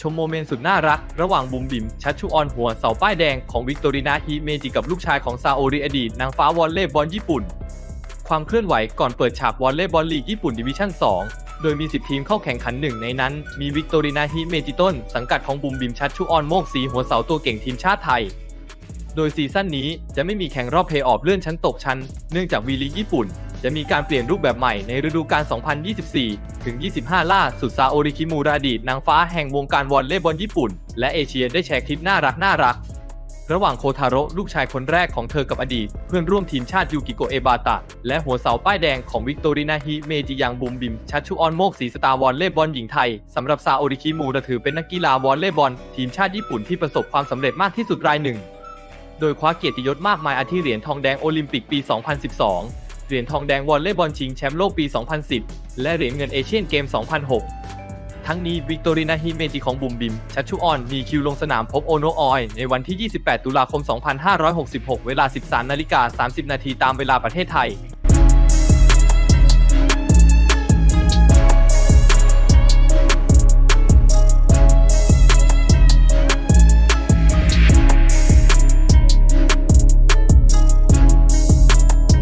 ชมโมเมนต์สุดน่ารัก ระหว่างบุมบิมชัชชุออนหัวเสาป้ายแดงของวิกตอรีนาฮิเมจิกับลูกชายของซาโอริอดีตนางฟ้าวอลเลย์บอลญี่ปุ่น ความเคลื่อนไหวก่อนเปิดฉากวอลเลย์บอลลีกญี่ปุ่นดิวิชั่น 2 โดยมี 10 ทีมเข้าแข่งขันหนึ่งในนั้น มีวิกตอรีนาฮิเมจิต้น สังกัดของบุมบิมชัชชุออนโมกสีหัวเสาตัวเก่งทีมชาติไทย โดยซีซั่นนี้จะไม่มีแข่งรอบเพย์ออฟเลื่อนชั้นตกชั้น เนื่องจากวีลีกญี่ปุ่น จะมีการเปลี่ยนรูปแบบใหม่ในฤดูกาล 2024 ถึง 25 ล่าสุดซาโอริคิมูราดีตนางฟ้าแห่งวงการวอลเลย์บอลญี่ปุ่น และเอเชียได้แชร์คลิปน่ารักน่ารัก ระหว่างโคทาโร่ลูกชายคนแรกของเธอกับอดีต เพื่อนร่วมทีมชาติยูกิโกเอบาตะ และหัวเสาป้ายแดงของวิกตอรินาฮิเมจิยังบุมบิม ชัชชุออนโมกสีสตาร์วอลเลย์บอลหญิงไทยสำหรับซาโอริคิมูระถือเป็นนักกีฬาวอลเลย์บอลทีมชาติญี่ปุ่นที่ประสบความสำเร็จมากที่สุดรายหนึ่งโดยคว้าเกียรติยศมากมายอาทิเหรียญทองแดงโอลิมปิกปี 2012 เหรียญทองแดงวอลเลย์บอลชิงแชมป์โลกปี 2010 และเหรียญเงินเอเชียนเกม 2006 ทั้งนี้วิกตอรินาฮิเมจิของบุมบิม ชัชชุออน มีคิวลงสนามพบโอโนออย ในวันที่ 28 ตุลาคม 2566 เวลา 13 นาฬิกา 30 นาทีตามเวลาประเทศไทย